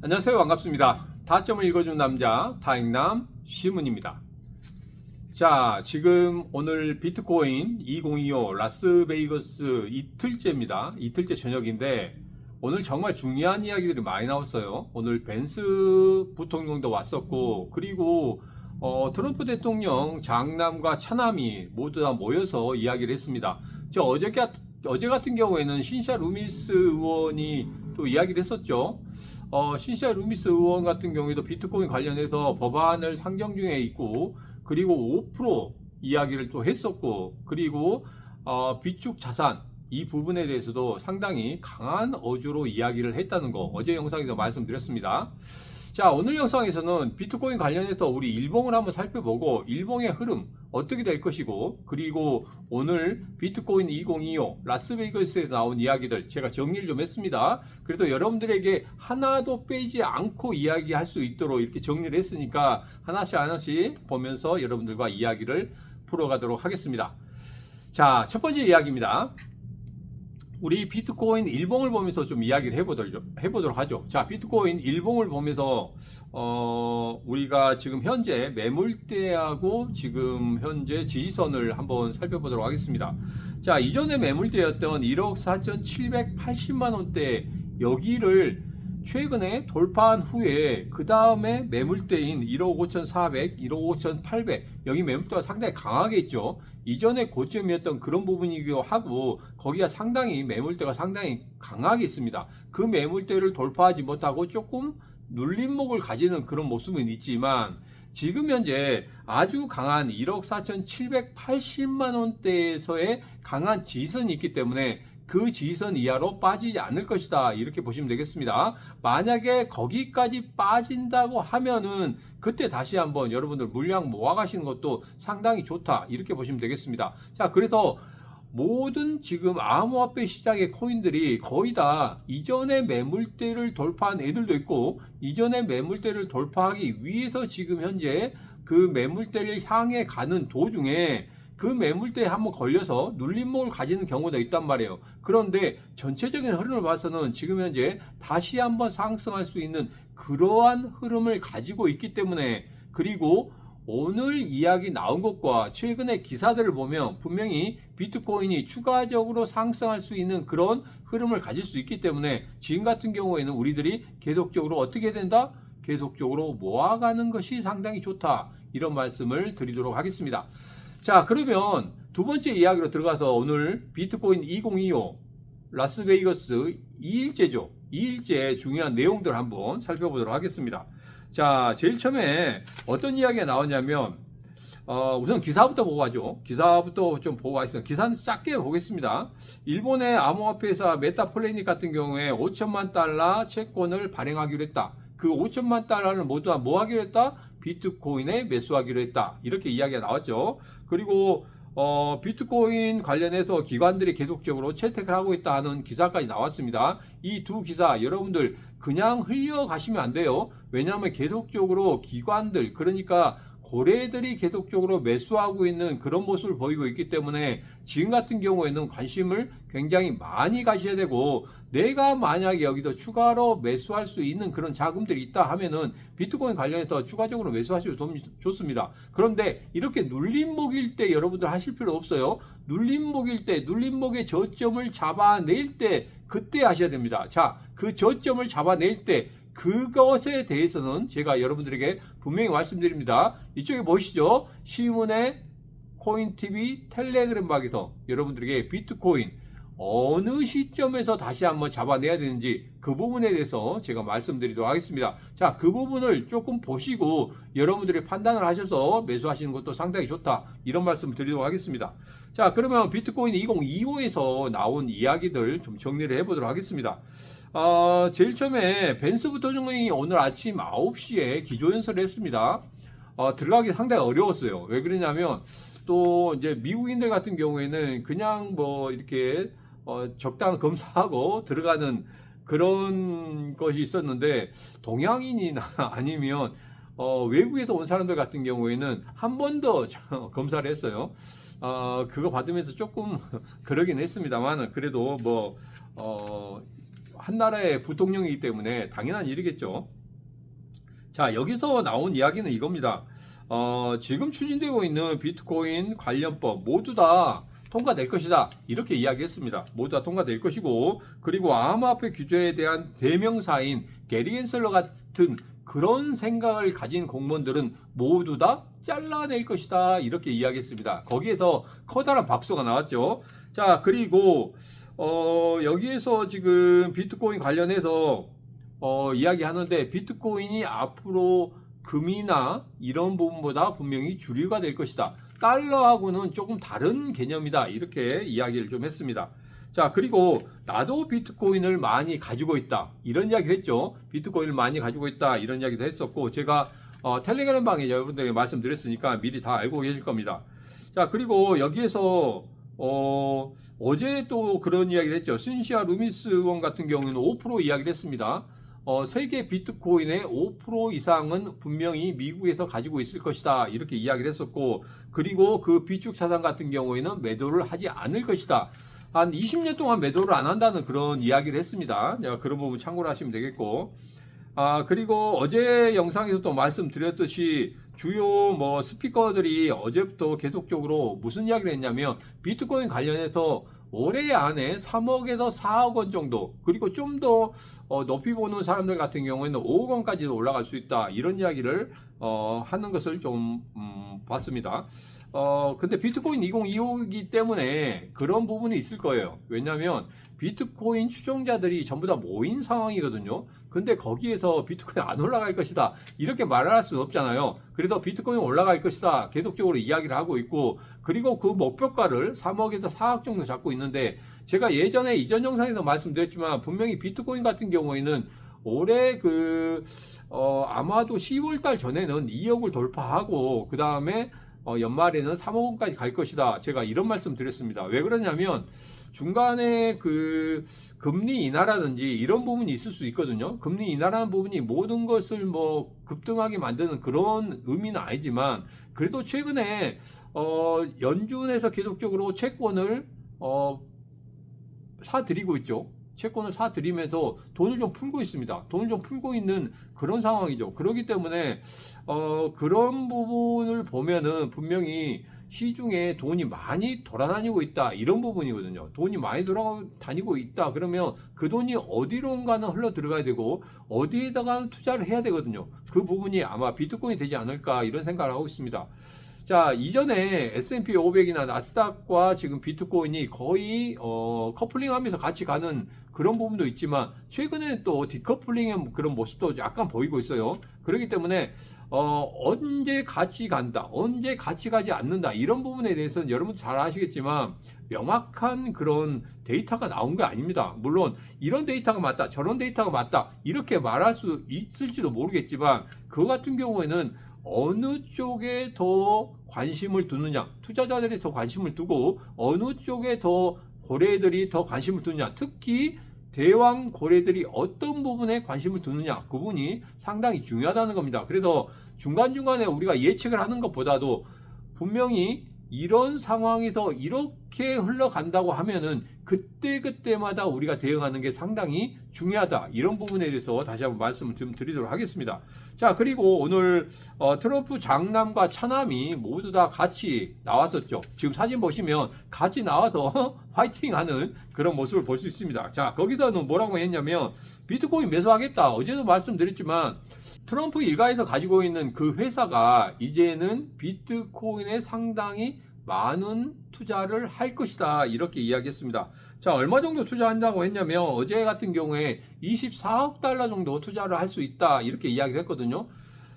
안녕하세요. 반갑습니다. 다점을 읽어준 남자 다익남 시문입니다. 자, 지금 오늘 비트코인 2025 라스베이거스 이틀째입니다. 이틀째 저녁인데 오늘 정말 중요한 이야기들이 많이 나왔어요. 오늘 벤스 부통령도 왔었고 그리고 어, 트럼프 대통령 장남과 차남이 모두 다 모여서 이야기를 했습니다. 저 어제, 어제 같은 경우에는 신샤 루미스 의원이 또 이야기를 했었죠. 어, 신시아 루미스 의원 같은 경우에도 비트코인 관련해서 법안을 상정 중에 있고 그리고 5% 이야기를 또 했었고 그리고 어, 비축 자산 이 부분에 대해서도 상당히 강한 어조로 이야기를 했다는 거 어제 영상에서 말씀드렸습니다. 자 오늘 영상에서는 비트코인 관련해서 우리 일봉을 한번 살펴보고 일봉의 흐름 어떻게 될 것이고 그리고 오늘 비트코인 2025 라스베이거스에 나온 이야기들 제가 정리를 좀 했습니다. 그래서 여러분들에게 하나도 빼지 않고 이야기할 수 있도록 이렇게 정리를 했으니까 하나씩 하나씩 보면서 여러분들과 이야기를 풀어가도록 하겠습니다. 자, 첫 번째 이야기입니다. 우리 비트코인 일봉을 보면서 좀 이야기를 해보도록, 해보도록 하죠. 자, 비트코인 일봉을 보면서, 어, 우리가 지금 현재 매물대하고 지금 현재 지지선을 한번 살펴보도록 하겠습니다. 자, 이전에 매물대였던 1억 4,780만원대 여기를 최근에 돌파한 후에 그 다음에 매물대인 1억 5,400, 1억 5,800 여기 매물대가 상당히 강하게 있죠. 이전에 고점이었던 그런 부분이기도 하고 거기가 상당히 매물대가 상당히 강하게 있습니다. 그 매물대를 돌파하지 못하고 조금 눌림목을 가지는 그런 모습은 있지만 지금 현재 아주 강한 1억 4,780만 원대에서의 강한 지선이 있기 때문에 그 지선 이하로 빠지지 않을 것이다. 이렇게 보시면 되겠습니다. 만약에 거기까지 빠진다고 하면은 그때 다시 한번 여러분들 물량 모아가시는 것도 상당히 좋다. 이렇게 보시면 되겠습니다. 자, 그래서 모든 지금 암호화폐 시장의 코인들이 거의 다 이전의 매물대를 돌파한 애들도 있고 이전의 매물대를 돌파하기 위해서 지금 현재 그 매물대를 향해 가는 도중에 그 매물대에 한번 걸려서 눌림목을 가지는 경우가 있단 말이에요. 그런데 전체적인 흐름을 봐서는 지금 현재 다시 한번 상승할 수 있는 그러한 흐름을 가지고 있기 때문에 그리고 오늘 이야기 나온 것과 최근의 기사들을 보면 분명히 비트코인이 추가적으로 상승할 수 있는 그런 흐름을 가질 수 있기 때문에 지금 같은 경우에는 우리들이 계속적으로 어떻게 된다? 계속적으로 모아가는 것이 상당히 좋다. 이런 말씀을 드리도록 하겠습니다. 자, 그러면 두 번째 이야기로 들어가서 오늘 비트코인 2025 라스베이거스 2일째죠. 2일째 중요한 내용들 한번 살펴보도록 하겠습니다. 자, 제일 처음에 어떤 이야기가 나왔냐면, 어, 우선 기사부터 보고 가죠. 기사부터 좀 보고 가겠습니다. 기사는 짧게 보겠습니다. 일본의 암호화폐 회사 메타플래닛 같은 경우에 5천만 달러 채권을 발행하기로 했다. 그 5천만 달러를 모두 다뭐 하기로 했다? 비트코인에 매수하기로 했다. 이렇게 이야기가 나왔죠. 그리고 어, 비트코인 관련해서 기관들이 계속적으로 채택을 하고 있다 하는 기사까지 나왔습니다. 이 두 기사 여러분들 그냥 흘려가시면 안 돼요. 왜냐하면 계속적으로 기관들 그러니까 고래들이 계속적으로 매수하고 있는 그런 모습을 보이고 있기 때문에 지금 같은 경우에는 관심을 굉장히 많이 가셔야 되고 내가 만약에 여기도 추가로 매수할 수 있는 그런 자금들이 있다 하면은 비트코인 관련해서 추가적으로 매수하셔도 좋습니다. 그런데 이렇게 눌림목일 때 여러분들 하실 필요 없어요. 눌림목일 때 눌림목의 저점을 잡아낼 때 그때 하셔야 됩니다. 자, 그 저점을 잡아낼 때 그것에 대해서는 제가 여러분들에게 분명히 말씀드립니다. 이쪽에 보시죠. 시문의 코인TV 텔레그램 박에서 여러분들에게 비트코인 어느 시점에서 다시 한번 잡아내야 되는지 그 부분에 대해서 제가 말씀드리도록 하겠습니다. 자, 그 부분을 조금 보시고 여러분들이 판단을 하셔서 매수하시는 것도 상당히 좋다. 이런 말씀을 드리도록 하겠습니다. 자, 그러면 비트코인 2025에서 나온 이야기들 좀 정리를 해보도록 하겠습니다. 어, 제일 처음에 벤스 부통령이 오늘 아침 9시에 기조연설을 했습니다. 어, 들어가기 상당히 어려웠어요. 왜 그러냐면 또 이제 미국인들 같은 경우에는 그냥 뭐 이렇게 어, 적당한 검사하고 들어가는 그런 것이 있었는데 동양인이나 아니면 어, 외국에서 온 사람들 같은 경우에는 한 번 더 검사를 했어요. 어, 그거 받으면서 조금 그러긴 했습니다만 그래도 뭐 어, 한 나라의 부통령이기 때문에 당연한 일이겠죠. 자, 여기서 나온 이야기는 이겁니다. 어, 지금 추진되고 있는 비트코인 관련법 모두 다 통과될 것이다. 이렇게 이야기했습니다. 모두 다 통과될 것이고, 그리고 암호화폐 규제에 대한 대명사인 게리 앤슬러 같은 그런 생각을 가진 공무원들은 모두 다 잘라낼 것이다. 이렇게 이야기했습니다. 거기에서 커다란 박수가 나왔죠. 자, 그리고, 어, 여기에서 지금 비트코인 관련해서 어, 이야기하는데 비트코인이 앞으로 금이나 이런 부분보다 분명히 주류가 될 것이다. 달러하고는 조금 다른 개념이다. 이렇게 이야기를 좀 했습니다. 자, 그리고 나도 비트코인을 많이 가지고 있다. 이런 이야기를 했죠. 비트코인을 많이 가지고 있다. 이런 이야기도 했었고, 제가 어, 텔레그램 방에 여러분들에게 말씀드렸으니까 미리 다 알고 계실 겁니다. 자, 그리고 여기에서 어, 어제 또 그런 이야기를 했죠. 순시아 루미스 원 같은 경우는 5% 이야기를 했습니다. 어, 세계 비트코인의 5% 이상은 분명히 미국에서 가지고 있을 것이다. 이렇게 이야기를 했었고, 그리고 그 비축 자산 같은 경우에는 매도를 하지 않을 것이다. 한 20년 동안 매도를 안 한다는 그런 이야기를 했습니다. 그런 부분 참고를 하시면 되겠고, 아, 그리고 어제 영상에서 또 말씀드렸듯이 주요 뭐 스피커들이 어제부터 계속적으로 무슨 이야기를 했냐면 비트코인 관련해서 올해 안에 3억에서 4억 원 정도 그리고 좀더 어, 높이 보는 사람들 같은 경우에는 5억 원까지도 올라갈 수 있다 이런 이야기를 어, 하는 것을 좀 음, 봤습니다. 어, 근데 비트코인 2025이기 때문에 그런 부분이 있을 거예요. 왜냐하면 비트코인 추종자들이 전부 다 모인 상황이거든요. 근데 거기에서 비트코인 안 올라갈 것이다. 이렇게 말할 수는 없잖아요. 그래서 비트코인 올라갈 것이다. 계속적으로 이야기를 하고 있고, 그리고 그 목표가를 3억에서 4억 정도 잡고 있는데, 제가 예전에 이전 영상에서 말씀드렸지만, 분명히 비트코인 같은 경우에는 올해 그, 어, 아마도 10월 달 전에는 2억을 돌파하고, 그 다음에 어, 연말에는 3억 원까지 갈 것이다. 제가 이런 말씀 드렸습니다. 왜 그러냐면 중간에 그 금리 인하라든지 이런 부분이 있을 수 있거든요. 금리 인하라는 부분이 모든 것을 뭐 급등하게 만드는 그런 의미는 아니지만 그래도 최근에 어, 연준에서 계속적으로 채권을 어, 사드리고 있죠. 채권을 사드리면서 돈을 좀 풀고 있습니다. 돈을 좀 풀고 있는 그런 상황이죠. 그렇기 때문에 어, 그런 부분을 보면은 분명히 시중에 돈이 많이 돌아다니고 있다 이런 부분이거든요. 돈이 많이 돌아다니고 있다 그러면 그 돈이 어디론가는 흘러 들어가야 되고 어디에다가 투자를 해야 되거든요. 그 부분이 아마 비트코인이 되지 않을까 이런 생각을 하고 있습니다. 자, 이전에 S&P 500이나 나스닥과 지금 비트코인이 거의 어, 커플링하면서 같이 가는 그런 부분도 있지만 최근에 또 디커플링의 그런 모습도 약간 보이고 있어요. 그렇기 때문에 어, 언제 같이 간다, 언제 같이 가지 않는다 이런 부분에 대해서는 여러분 잘 아시겠지만 명확한 그런 데이터가 나온 게 아닙니다. 물론 이런 데이터가 맞다, 저런 데이터가 맞다 이렇게 말할 수 있을지도 모르겠지만 그 같은 경우에는 어느 쪽에 더 관심을 두느냐, 투자자들이 더 관심을 두고 어느 쪽에 더 고래들이 더 관심을 두느냐, 특히 대왕 고래들이 어떤 부분에 관심을 두느냐, 그 부분이 상당히 중요하다는 겁니다. 그래서 중간중간에 우리가 예측을 하는 것보다도 분명히 이런 상황에서 이렇게 흘러간다고 하면은 그때그때마다 우리가 대응하는 게 상당히 중요하다. 이런 부분에 대해서 다시 한번 말씀을 좀 드리도록 하겠습니다. 자, 그리고 오늘 어, 트럼프 장남과 차남이 모두 다 같이 나왔었죠. 지금 사진 보시면 같이 나와서 화이팅 하는 그런 모습을 볼 수 있습니다. 자, 거기서는 뭐라고 했냐면 비트코인 매수하겠다. 어제도 말씀드렸지만 트럼프 일가에서 가지고 있는 그 회사가 이제는 비트코인에 상당히 많은 투자를 할 것이다. 이렇게 이야기했습니다. 자, 얼마 정도 투자한다고 했냐면 어제 같은 경우에 24억 달러 정도 투자를 할 수 있다. 이렇게 이야기를 했거든요.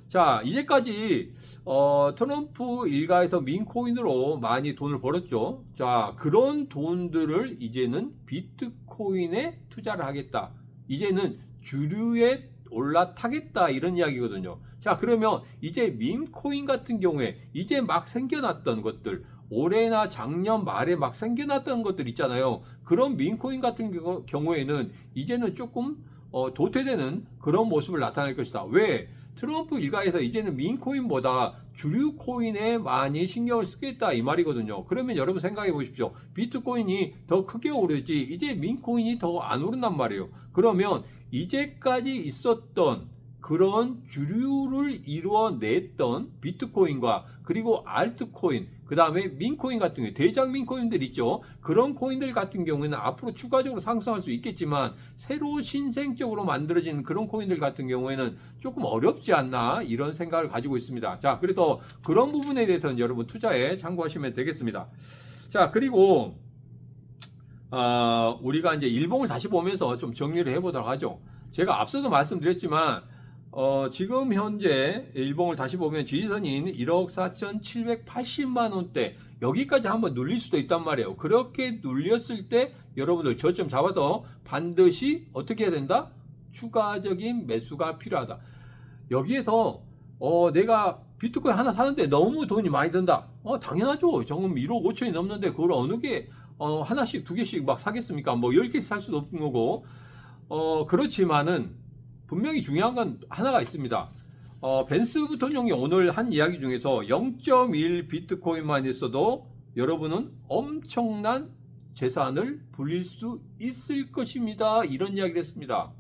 자, 이제까지 어, 트럼프 일가에서 민코인으로 많이 돈을 벌었죠. 자, 그런 돈들을 이제는 비트코인에 투자를 하겠다. 이제는 주류에 올라타겠다 이런 이야기거든요. 자, 그러면 이제 밈코인 같은 경우에 이제 막 생겨났던 것들 올해나 작년 말에 막 생겨났던 것들 있잖아요. 그런 밈코인 같은 경우, 경우에는 이제는 조금 어, 도태되는 그런 모습을 나타낼 것이다. 왜? 트럼프 일가에서 이제는 민코인보다 주류 코인에 많이 신경을 쓰겠다 이 말이거든요. 그러면 여러분 생각해 보십시오. 비트코인이 더 크게 오르지 이제 민코인이 더 안 오른단 말이에요. 그러면 이제까지 있었던 그런 주류를 이루어냈던 비트코인과 그리고 알트코인 그 다음에 민코인 같은 경우 대장 민코인들 있죠. 그런 코인들 같은 경우에는 앞으로 추가적으로 상승할 수 있겠지만 새로 신생적으로 만들어진 그런 코인들 같은 경우에는 조금 어렵지 않나 이런 생각을 가지고 있습니다. 자 그래서 그런 부분에 대해서는 여러분 투자에 참고하시면 되겠습니다. 자 그리고 아, 우리가 이제 일봉을 다시 보면서 좀 정리를 해보도록 하죠. 제가 앞서도 말씀드렸지만 어, 지금 현재 일봉을 다시 보면 지지선인 1억 4,780만 원대 여기까지 한번 눌릴 수도 있단 말이에요. 그렇게 눌렸을 때 여러분들 저점 잡아서 반드시 어떻게 해야 된다? 추가적인 매수가 필요하다. 여기에서 어, 내가 비트코인 하나 사는데 너무 돈이 많이 든다. 어, 당연하죠. 정금 1억 5천이 넘는데 그걸 어느 게 어, 하나씩 두 개씩 막 사겠습니까? 뭐 10개씩 살 수도 없는 거고. 어, 그렇지만은 분명히 중요한 건 하나가 있습니다. 어, 벤스 부통령이 오늘 한 이야기 중에서 0.1 비트코인만 있어도 여러분은 엄청난 재산을 불릴 수 있을 것입니다. 이런 이야기를 했습니다.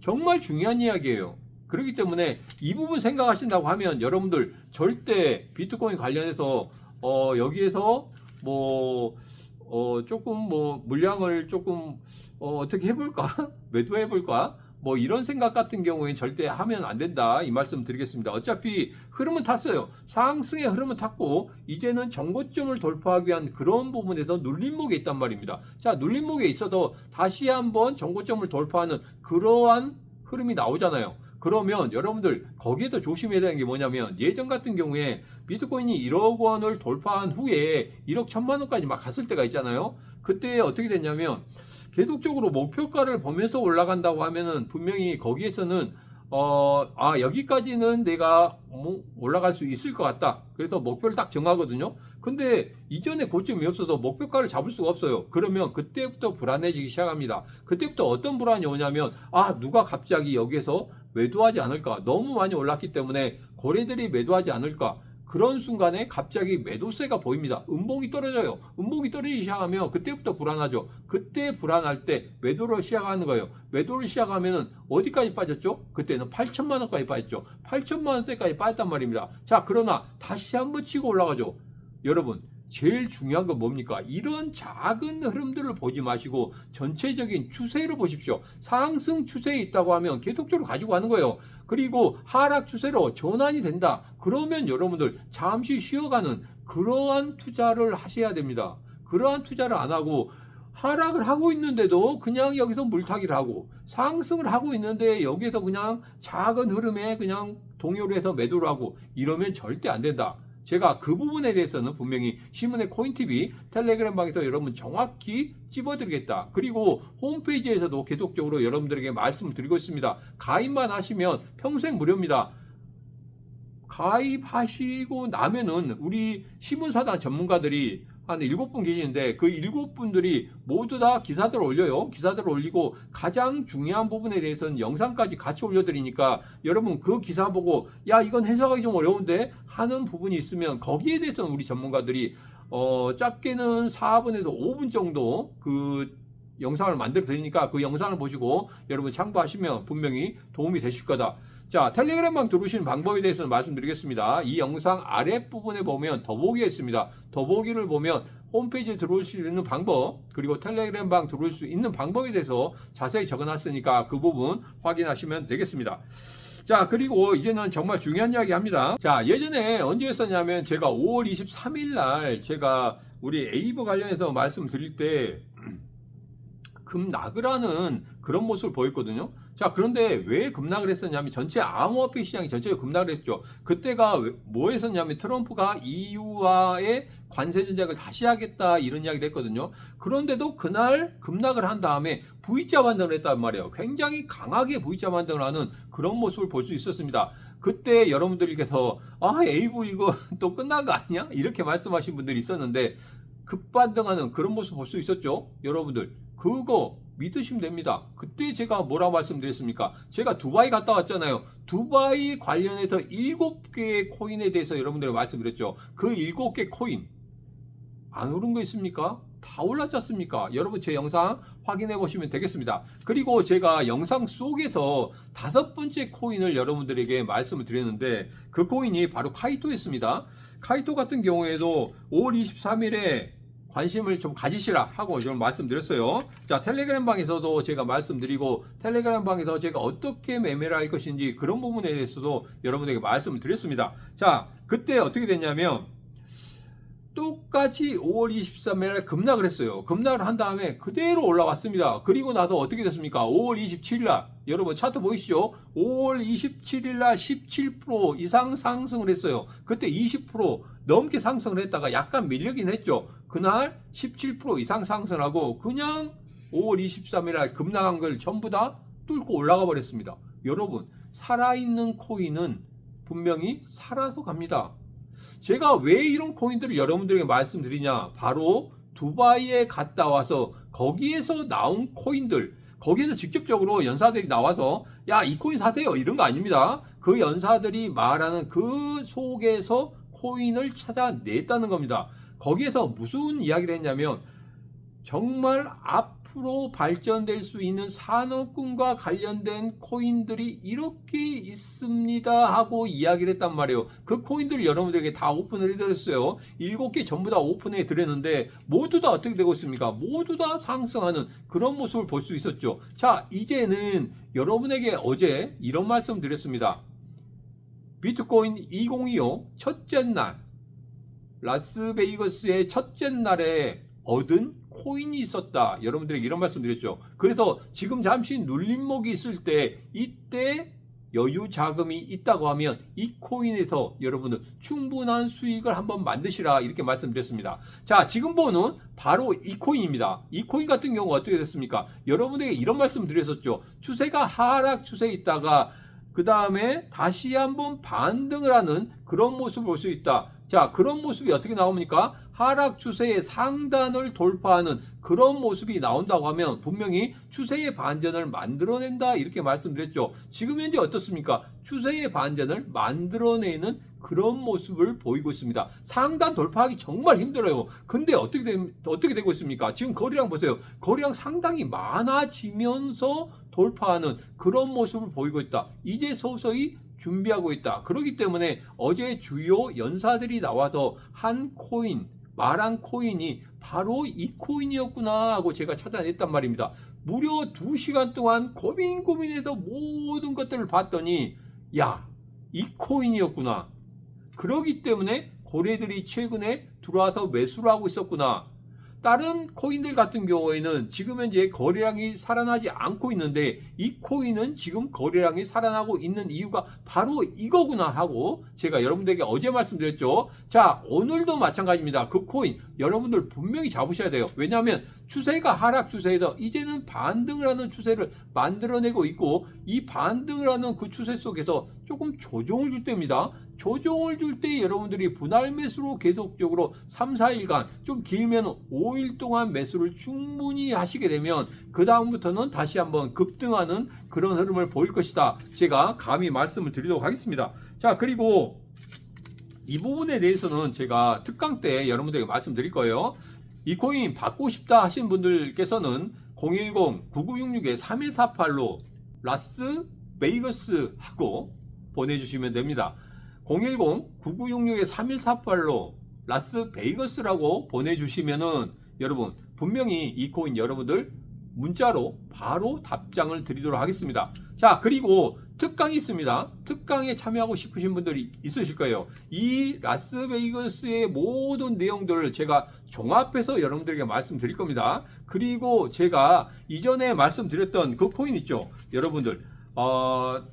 정말 중요한 이야기예요. 그렇기 때문에 이 부분 생각하신다고 하면 여러분들 절대 비트코인 관련해서 어, 여기에서 뭐 어, 조금 뭐 물량을 조금 어, 어떻게 해볼까 매도해볼까 뭐 이런 생각 같은 경우에는 절대 하면 안 된다 이 말씀 드리겠습니다. 어차피 흐름은 탔어요. 상승의 흐름은 탔고 이제는 정고점을 돌파하기 위한 그런 부분에서 눌림목에 있단 말입니다. 자 눌림목에 있어도 다시 한번 정고점을 돌파하는 그러한 흐름이 나오잖아요. 그러면 여러분들 거기에도 조심해야 되는 게 뭐냐면 예전 같은 경우에 비트코인이 1억 원을 돌파한 후에 1억 천만 원까지 막 갔을 때가 있잖아요. 그때 어떻게 됐냐면 계속적으로 목표가를 보면서 올라간다고 하면은 분명히 거기에서는 어, 아, 여기까지는 내가 뭐 올라갈 수 있을 것 같다. 그래서 목표를 딱 정하거든요. 근데 이전에 고점이 없어서 목표가를 잡을 수가 없어요. 그러면 그때부터 불안해지기 시작합니다. 그때부터 어떤 불안이 오냐면, 아, 누가 갑자기 여기에서 매도하지 않을까? 너무 많이 올랐기 때문에 고래들이 매도하지 않을까? 그런 순간에 갑자기 매도세가 보입니다. 음봉이 떨어져요. 음봉이 떨어지기 시작하면 그때부터 불안하죠. 그때 불안할 때 매도를 시작하는 거예요. 매도를 시작하면은 어디까지 빠졌죠? 그때는 8천만 원까지 빠졌죠. 8천만 원대까지 빠졌단 말입니다. 자, 그러나 다시 한번 치고 올라가죠. 여러분, 제일 중요한 건 뭡니까? 이런 작은 흐름들을 보지 마시고 전체적인 추세를 보십시오. 상승 추세에 있다고 하면 계속적으로 가지고 가는 거예요. 그리고 하락 추세로 전환이 된다. 그러면 여러분들 잠시 쉬어가는 그러한 투자를 하셔야 됩니다. 그러한 투자를 안 하고 하락을 하고 있는데도 그냥 여기서 물타기를 하고 상승을 하고 있는데 여기서 그냥 작은 흐름에 그냥 동요를 해서 매도를 하고 이러면 절대 안 된다. 제가 그 부분에 대해서는 분명히 신문의 코인TV 텔레그램 방에서 여러분 정확히 찝어드리겠다. 그리고 홈페이지에서도 계속적으로 여러분들에게 말씀을 드리고 있습니다. 가입만 하시면 평생 무료입니다. 가입하시고 나면은 우리 신문사단 전문가들이 한 일곱 분 계시는데 그 일곱 분들이 모두 다 기사들을 올려요. 기사들을 올리고 가장 중요한 부분에 대해서는 영상까지 같이 올려드리니까 여러분 그 기사 보고 야 이건 해석하기 좀 어려운데 하는 부분이 있으면 거기에 대해서는 우리 전문가들이 어 짧게는 4분에서 5분 정도 그 영상을 만들어 드리니까 그 영상을 보시고 여러분 참고하시면 분명히 도움이 되실 거다. 자, 텔레그램방 들어오시는 방법에 대해서는 말씀드리겠습니다. 이 영상 아랫부분에 보면 더보기가 있습니다. 더보기를 보면 홈페이지에 들어올 수 있는 방법, 그리고 텔레그램 방 들어올 수 있는 방법에 대해서 자세히 적어놨으니까 그 부분 확인하시면 되겠습니다. 자, 그리고 이제는 정말 중요한 이야기 합니다. 자, 예전에 언제 했었냐면 제가 5월 23일 날 제가 우리 에이브 관련해서 말씀드릴 때 급락을 그런 모습을 보였거든요. 자, 그런데 왜 급락을 했었냐면 전체 암호화폐 시장이 전체가 급락을 했죠. 그때가 왜- 뭐 했었냐면 트럼프가 EU와의 관세 전략을 다시 하겠다 이런 이야기를 했거든요. 그런데도 그날 급락을 한 다음에 V자 반등을 했단 말이에요. 굉장히 강하게 V자 반등을 하는 그런 모습을 볼 수 있었습니다. 그때 여러분들께서 아, 에이브 이거 또 끝난 거 아니야? 이렇게 말씀하신 분들이 있었는데 급반등하는 그런 모습 볼 수 있었죠. 여러분들 그거 믿으시면 됩니다. 그때 제가 뭐라고 말씀드렸습니까? 제가 두바이 갔다 왔잖아요. 두바이 관련해서 7개의 코인에 대해서 여러분들이 말씀드렸죠. 그 7개 코인 안 오른 거 있습니까? 다 올랐지 않습니까? 여러분 제 영상 확인해 보시면 되겠습니다. 그리고 제가 영상 속에서 다섯 번째 코인을 여러분들에게 말씀을 드렸는데 그 코인이 바로 카이토였습니다. 카이토 같은 경우에도 5월 23일에 관심을 좀 가지시라 하고 좀 말씀드렸어요. 자, 텔레그램 방에서도 제가 말씀드리고 텔레그램 방에서 제가 어떻게 매매를 할 것인지 그런 부분에 대해서도 여러분에게 말씀을 드렸습니다. 자, 그때 어떻게 됐냐면 똑같이 5월 23일 급락을 했어요. 급락을 한 다음에 그대로 올라왔습니다. 그리고 나서 어떻게 됐습니까? 5월 27일 날 여러분 차트 보이시죠? 5월 27일 날 17% 이상 상승을 했어요. 그때 20% 넘게 상승을 했다가 약간 밀리긴 했죠. 그날 17% 이상 상승하고 그냥 5월 23일 날 급락한 걸 전부 다 뚫고 올라가 버렸습니다. 여러분 살아있는 코인은 분명히 살아서 갑니다. 제가 왜 이런 코인들을 여러분들에게 말씀드리냐? 바로 두바이에 갔다 와서 거기에서 나온 코인들, 거기에서 직접적으로 연사들이 나와서 야, 이 코인 사세요. 이런 거 아닙니다. 그 연사들이 말하는 그 속에서 코인을 찾아냈다는 겁니다. 거기에서 무슨 이야기를 했냐면 정말 앞으로 발전될 수 있는 산업군과 관련된 코인들이 이렇게 있습니다 하고 이야기를 했단 말이에요. 그 코인들을 여러분들에게 다 오픈을 해드렸어요. 일곱 개 전부 다 오픈해 드렸는데 모두 다 어떻게 되고 있습니까? 모두 다 상승하는 그런 모습을 볼 수 있었죠. 자, 이제는 여러분에게 어제 이런 말씀 드렸습니다. 비트코인 2025 첫째 날 라스베이거스의 첫째 날에 얻은 코인이 있었다. 여러분들에게 이런 말씀 드렸죠. 그래서 지금 잠시 눌림목이 있을 때 이때 여유 자금이 있다고 하면 이 코인에서 여러분들 충분한 수익을 한번 만드시라 이렇게 말씀드렸습니다. 자, 지금 보는 바로 이 코인입니다. 이 코인 같은 경우 어떻게 됐습니까? 여러분에게 이런 말씀 드렸었죠. 추세가 하락 추세에 있다가 그 다음에 다시 한번 반등을 하는 그런 모습을 볼 수 있다. 자, 그런 모습이 어떻게 나옵니까? 하락 추세의 상단을 돌파하는 그런 모습이 나온다고 하면 분명히 추세의 반전을 만들어낸다 이렇게 말씀드렸죠. 지금 현재 어떻습니까? 추세의 반전을 만들어내는 그런 모습을 보이고 있습니다. 상단 돌파하기 정말 힘들어요. 근데 어떻게 되, 어떻게 되고 있습니까? 지금 거리량 보세요. 거리량 상당히 많아지면서 돌파하는 그런 모습을 보이고 있다. 이제 서서히 준비하고 있다. 그렇기 때문에 어제 주요 연사들이 나와서 한 코인, 말한 코인이 바로 이 코인이었구나 하고 제가 찾아냈단 말입니다. 무려 2시간 동안 고민 고민해서 모든 것들을 봤더니 야, 이 코인이었구나. 그러기 때문에 고래들이 최근에 들어와서 매수를 하고 있었구나. 다른 코인들 같은 경우에는 지금 현재 거래량이 살아나지 않고 있는데 이 코인은 지금 거래량이 살아나고 있는 이유가 바로 이거구나 하고 제가 여러분들에게 어제 말씀드렸죠. 자, 오늘도 마찬가지입니다. 그 코인 여러분들 분명히 잡으셔야 돼요. 왜냐하면 추세가 하락 추세에서 이제는 반등을 하는 추세를 만들어내고 있고 이 반등을 하는 그 추세 속에서 조금 조정을 줄 때입니다. 조정을 줄 때 여러분들이 분할 매수로 계속적으로 3, 4일간 좀 길면 5일 동안 매수를 충분히 하시게 되면 그 다음부터는 다시 한번 급등하는 그런 흐름을 보일 것이다. 제가 감히 말씀을 드리도록 하겠습니다. 자, 그리고 이 부분에 대해서는 제가 특강 때 여러분들에게 말씀드릴 거예요. 이 코인 받고 싶다 하신 분들께서는 010-9966-3148로 라스 베이거스 하고 보내주시면 됩니다. 010-9966-3148로 라스 베이거스라고 보내주시면은 여러분 분명히 이 코인 여러분들 문자로 바로 답장을 드리도록 하겠습니다. 자, 그리고 특강이 있습니다. 특강에 참여하고 싶으신 분들이 있으실 거예요. 이 라스베이거스의 모든 내용들을 제가 종합해서 여러분들에게 말씀드릴 겁니다. 그리고 제가 이전에 말씀드렸던 그 코인 있죠. 여러분들, 어,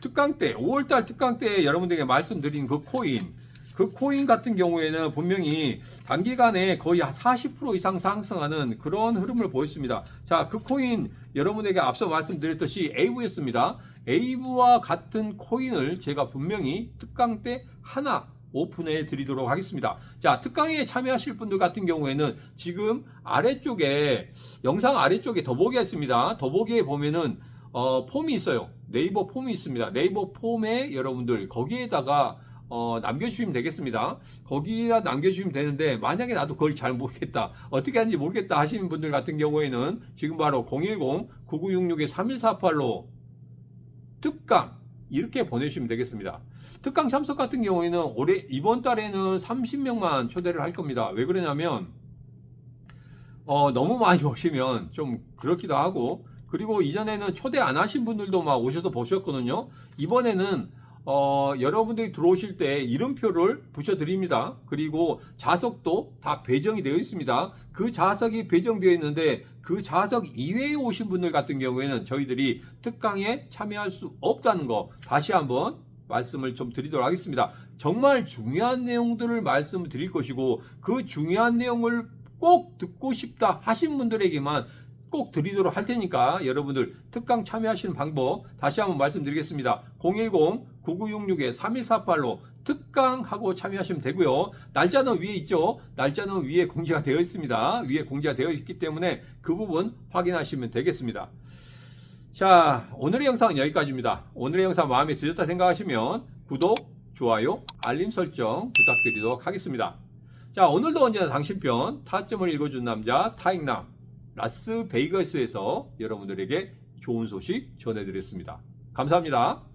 특강 때, 5월달 특강 때 여러분들에게 말씀드린 그 코인, 그 코인 같은 경우에는 분명히 단기간에 거의 40% 이상 상승하는 그런 흐름을 보였습니다. 자, 그 코인 여러분에게 앞서 말씀드렸듯이 에이브였습니다. 에이브와 같은 코인을 제가 분명히 특강 때 하나 오픈해 드리도록 하겠습니다. 자, 특강에 참여하실 분들 같은 경우에는 지금 아래쪽에 영상 아래쪽에 더보기가 있습니다. 더보기에 보면은 어, 폼이 있어요. 네이버 폼이 있습니다. 네이버 폼에 여러분들 거기에다가 어, 남겨주시면 되겠습니다. 거기다 남겨주시면 되는데 만약에 나도 그걸 잘 모르겠다 어떻게 하는지 모르겠다 하시는 분들 같은 경우에는 지금 바로 010-9966-3148로 특강 이렇게 보내주시면 되겠습니다. 특강 참석 같은 경우에는 올해 이번 달에는 30명만 초대를 할 겁니다. 왜 그러냐면 어, 너무 많이 오시면 좀 그렇기도 하고 그리고 이전에는 초대 안 하신 분들도 막 오셔서 보셨거든요. 이번에는 어, 여러분들이 들어오실 때 이름표를 붙여드립니다. 그리고 좌석도 다 배정이 되어 있습니다. 그 좌석이 배정되어 있는데 그 좌석 이외에 오신 분들 같은 경우에는 저희들이 특강에 참여할 수 없다는 거 다시 한번 말씀을 좀 드리도록 하겠습니다. 정말 중요한 내용들을 말씀을 드릴 것이고 그 중요한 내용을 꼭 듣고 싶다 하신 분들에게만 꼭 드리도록 할 테니까 여러분들 특강 참여하시는 방법 다시 한번 말씀드리겠습니다. 010-9966-3148로 특강하고 참여하시면 되고요. 날짜는 위에 있죠. 날짜는 위에 공지가 되어 있습니다. 위에 공지가 되어 있기 때문에 그 부분 확인하시면 되겠습니다. 자, 오늘의 영상은 여기까지입니다. 오늘의 영상 마음에 드셨다 생각하시면 구독, 좋아요, 알림 설정 부탁드리도록 하겠습니다. 자, 오늘도 언제나 당신 편 타점을 읽어준 남자 타익남 라스베이거스에서 여러분들에게 좋은 소식 전해드렸습니다. 감사합니다.